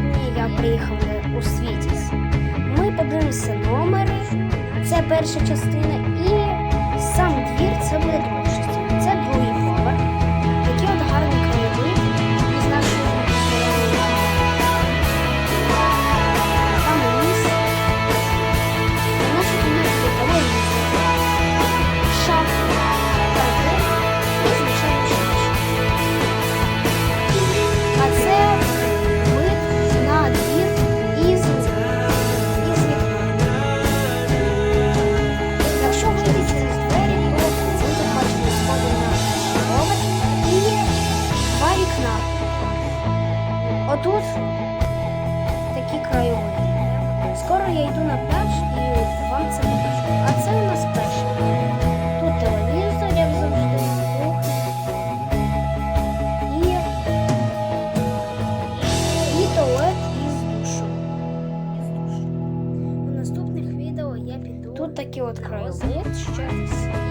дні я приїхала у світі. Ми подивимося номери. Це перша частина і. тут такі краєвиди. Скоро я йду на пляж і вам це покажу. А це у нас перш. Тут телевізор, як завжди, кухня і, і туалет із душу. У наступних відео я піду. Тут такі от краєвид ще раз.